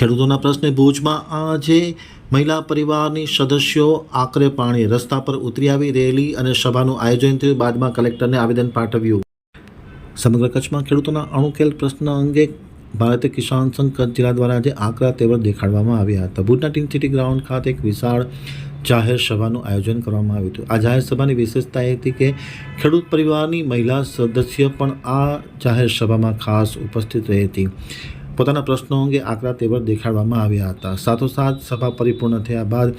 ખેડૂતોના પ્રશ્ને ભુજમાં આજે મહિલા પરિવારની સદસ્યો આકરે પાણી રસ્તા પર ઉતરી આવી રેલી અને સભાનું આયોજન થયું. બાદમાં કલેક્ટરને આવેદન પાઠવ્યું. સમગ્ર કચ્છમાં ખેડૂતોના અણુકેલ પ્રશ્ન અંગે ભારતીય કિસાન સંઘ કચ્છ જિલ્લા દ્વારા આજે આકરા તેવર દેખાડવામાં આવ્યા હતા. ભુજના ટીમ સિટી ગ્રાઉન્ડ ખાતે એક વિશાળ જાહેર સભાનું આયોજન કરવામાં આવ્યું હતું. આ જાહેર સભાની વિશેષતા એ હતી કે ખેડૂત પરિવારની મહિલા સદસ્ય પણ આ જાહેર સભામાં ખાસ ઉપસ્થિત રહી હતી પોતાના પ્રશ્નો અંગે આકરા તેવર દેખાડવામાં આવ્યા હતા. સાથોસાથ સભા પરિપૂર્ણ થયા બાદ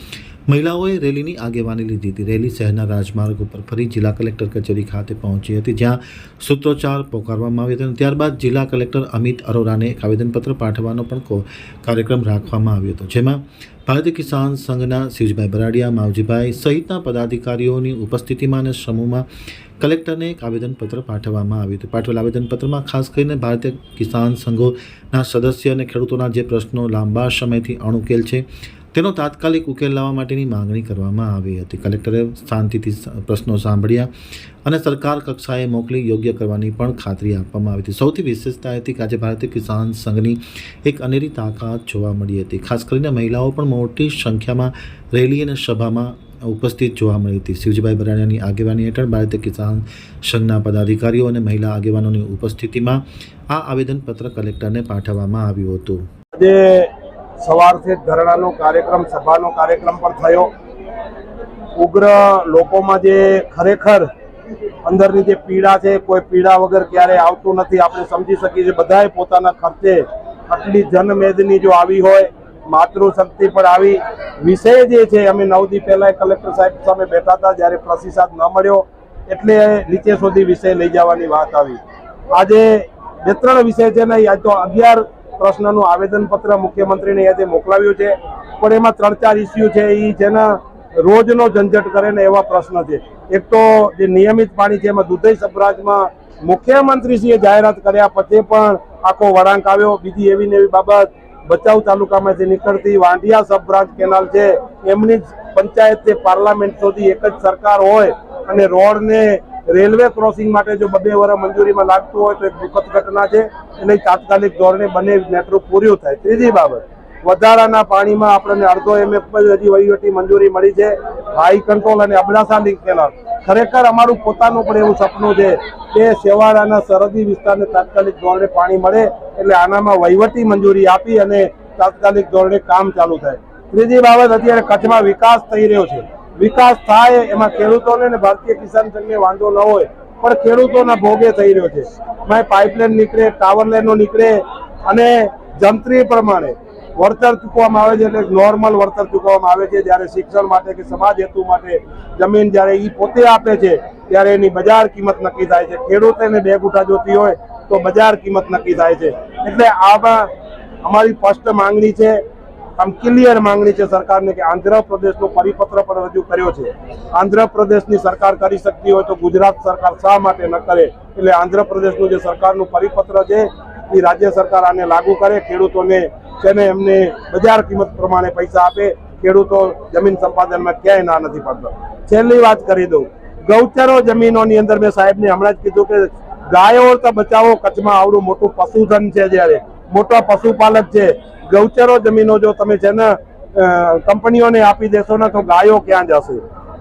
મહિલાઓએ રેલીની આગેવાની લીધી હતી. રેલી શહેરના રાજમાર્ગ ઉપર ફરી જિલ્લા કલેક્ટર કચેરી ખાતે પહોંચી હતી, જ્યાં સૂત્રોચ્ચાર પોકારવામાં આવ્યો હતો ત્યારબાદ જિલ્લા કલેક્ટર અમિત અરોરાને એક આવેદનપત્ર પાઠવવાનો પણ કાર્યક્રમ રાખવામાં આવ્યો હતો, જેમાં ભારતીય કિસાન સંઘના શિવજીભાઈ બરાડિયા, માવજીભાઈ સહિતના પદાધિકારીઓની ઉપસ્થિતિમાં અને સમૂહમાં કલેક્ટરને એક આવેદનપત્ર પાઠવવામાં આવ્યું હતું. પાઠવેલ આવેદનપત્રમાં ખાસ કરીને ભારતીય કિસાન સંઘોના સદસ્ય અને ખેડૂતોના જે પ્રશ્નો લાંબા સમયથી અણુકેલ છે તેનો તાત્કાલિક ઉકેલ લાવવા માટેની માંગણી કરવામાં આવી હતી. કલેક્ટરે શાંતિથી પ્રશ્નો સાંભળ્યા અને સરકાર કક્ષાએ મોકલી યોગ્ય કરવાની પણ ખાતરી આપવામાં આવી હતી. સૌથી વિશેષતા હતી કે આજે ભારતીય કિસાન સંઘની એક અનેરી તાકાત જોવા મળી હતી. ખાસ કરીને મહિલાઓ પણ મોટી સંખ્યામાં રેલી અને સભામાં ઉપસ્થિત જોવા મળી હતી. શિવજીભાઈ બરાડિયાની આગેવાની હેઠળ ભારતીય કિસાન સંઘના પદાધિકારીઓ અને મહિલા આગેવાનોની ઉપસ્થિતિમાં આ આવેદનપત્ર કલેક્ટરને પાઠવવામાં આવ્યું હતું. આજે સવારથી જ ધરણાનો કાર્યક્રમ, સભાનો કાર્યક્રમ પણ થયો. ઉગ્ર લોકોમાં જે ખરેખર અંદરની જે પીડા છે, કોઈ પીડા વગર ક્યારેય આવતું નથી, આપણે સમજી શકીએ છીએ. બધાએ પોતાના ખર્ચે આટલી જનમેદની જો આવી હોય, માતૃશક્તિ પણ આવી. વિષય જે છે, અમે નવ દી પહેલા કલેક્ટર સાહેબ સામે બેઠા હતા, જ્યારે પ્રતિસાદ ન મળ્યો, એટલે નીચે સુધી વિષય લઈ જવાની વાત આવી. આજે બે ત્રણ વિષય છે ને આજ તો અગિયાર પ્રશ્નનું આવેદનપત્ર મુખ્યમંત્રીને આજે મોકલાવ્યું છે. પણ એમાં ત્રણ ચાર ઇસ્યુ છે એ જેના રોજનો ઝંઝટ કરે ને એવા પ્રશ્ન છે. એક તો જે નિયમિત પાણી છે, એમાં દુધઈ સબરાજમાં મુખ્યમંત્રીશ્રીએ જાહેરાત કર્યા પછી પણ આખો વળાંક આવ્યો. બીજી એવી ને એવી બાબત, ભચાઉ તાલુકામાંથી નીકળતી વાંઢિયા સબ બ્રાન્ચ કેનાલ છે, એમની જ પંચાયત પાર્લામેન્ટ સુધી એક જ સરકાર હોય અને રોડને રેલવે ક્રોસિંગ માટે જો બબે વર્ષ મંજૂરીમાં લાગતું હોય તો એક દુઃખદ ઘટના છે. એને તાત્કાલિક ધોરણે બંને મેટ્રો પૂર્યું થાય. ત્રીજી બાબત, વધારાના પાણીમાં આપણને અડધો એમએફ હજી વહીવટી મંજૂરી મળી છે. હાઈ કંટ્રોલ અને અબડાસા લિંક કેનાલ ખરેખર અમારું પોતાનું પણ એવું સપનું છે કે શેવાળાના સરહદી વિસ્તારને તાત્કાલિક ધોરણે પાણી મળે એટલે આનામાં વહીવટી મંજૂરી આપી અને તાત્કાલિક ધોરણે કામ ચાલુ થાય. ત્રીજી બાબત, અત્યારે કચ્છમાં વિકાસ થઈ રહ્યો છે. વિકાસ થાય એમાં ખેડૂતોને ને ભારતીય કિસાન સંઘને વાંધો ન હોય, પણ ખેડૂતોના ભોગે થઈ રહ્યો છે. એમાં પાઇપલાઇન નીકળે, ટાવર લાઇનો નીકળે અને જંત્રી પ્રમાણે વળતર ચૂકવવામાં આવે છે એટલે નોર્મલ વળતર ચૂકવવામાં આવે છે. જ્યારે શિક્ષણ માટે કે સમાજ હેતુ માટે જમીન જ્યારે એ પોતે આપે છે, ત્યારે એની બજાર કિંમત નક્કી થાય છે. ખેડૂતોને બે ગુઠા જોતી હોય તો બજાર કિંમત નક્કી થાય છે. એટલે આમાં અમારી સ્પષ્ટ માંગણી છે આમ ક્લિયર માંગણી છે સરકારને કે આંધ્રપ્રદેશનો પરિપત્ર પણ રજૂ કર્યો છે. આંધ્રપ્રદેશની સરકાર કરી શકતી હોય તો ગુજરાત સરકાર શા માટે ન કરે? એટલે આંધ્રપ્રદેશનું જે સરકારનું પરિપત્ર છે, એ રાજ્ય સરકાર આને લાગુ કરે. ખેડૂતોને તેને એમને બજાર કિંમત પ્રમાણે પૈસા આપે, ખેડૂતો જમીન સંપાદનમાં ક્યાંય ના નથી પડતો. છેલ્લી વાત કરી દઉં. ગૌચરો જમીનોની અંદર મેં સાહેબને હમણાં જ કીધું કે ગાયો તો બચાવો, કચ્છમાં આવડું મોટું પશુધન છે જ્યારે. મોટા પશુપાલક છે. ગૌચરો જમીનો જો તમે છે ને કંપનીઓને આપી દેશો ને તો ગાયો ક્યાં જશે?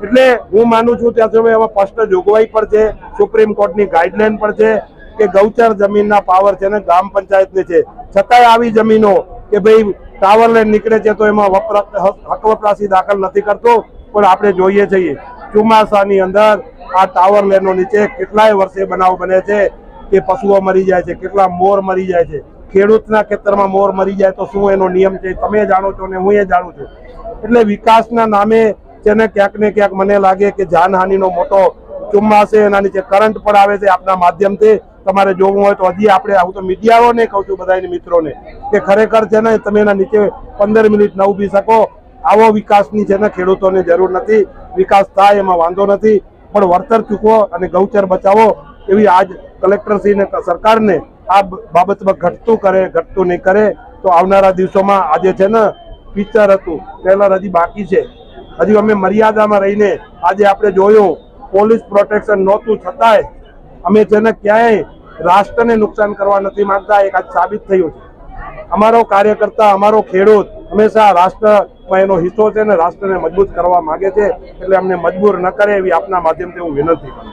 એટલે હું માનું છું ત્યાં સુધી એમાં સ્પષ્ટ જોગવાઈ પણ છે, સુપ્રીમ કોર્ટની ગાઈડલાઈન પણ છે કે ગૌચર જમીનના પાવર છે ને ગ્રામ પંચાયતને છે. છતાંય આવી જમીનો કે ભાઈ ટાવર લાઈન નીકળે છે તો એમાં હક વપરાશી દાખલ નથી કરતો, પણ આપણે જોઈએ છીએ. ચોમાસાની અંદર આ ટાવર લેનો નીચે કેટલાય વર્ષે બનાવ બને છે કે પશુઓ મરી જાય છે, કેટલા મોર મરી જાય છે. ખેડૂતના ખેતરમાં મોર મરી જાય તો શું એનો નિયમ છે? તમે જાણો છો ને હું એ જાણું છું. એટલે વિકાસના નામે છે ને ક્યાંક ને ક્યાંક મને લાગે કે જાનહાનિનો મોટો ચોમાસે એના નીચે કરંટ પણ આવે છે આપના માધ્યમથી તમારે જોવું હોય તો હજી આપણે હું તો મીડિયાઓને કહું છું બધા મિત્રોને કે ખરેખર છે ને તમે એના નીચે પંદર મિનિટ ન ઊભી શકો. આવો વિકાસની છે ને ખેડૂતોને જરૂર નથી. વિકાસ થાય એમાં વાંધો નથી. પણ વળતર ચૂકવો અને ગૌચર બચાવો એવી આજ કલેક્ટરશ્રીને, સરકારને આ બાબતમાં ઘટતું કરે, ઘટતું નહીં કરે, તો આવનારા દિવસોમાં આજે છે ને પિક્ચર હતું ટ્રેલર હજી બાકી છે. હજી અમે મર્યાદામાં રહીને આજે આપણે જોયું, પોલીસ પ્રોટેક્શન નહોતું, છતાંય અમે છે ને ક્યાંય રાષ્ટ્રને નુકસાન કરવા નથી માંગતા, એક આજ સાબિત થયું છે. અમારો કાર્યકર્તા, અમારો ખેડૂત હંમેશા રાષ્ટ્રમાં એનો હિસ્સો છે ને રાષ્ટ્રને મજબૂત કરવા માગે છે, એટલે અમને મજબૂર ન કરે એવી આપના માધ્યમથી હું વિનંતી કરું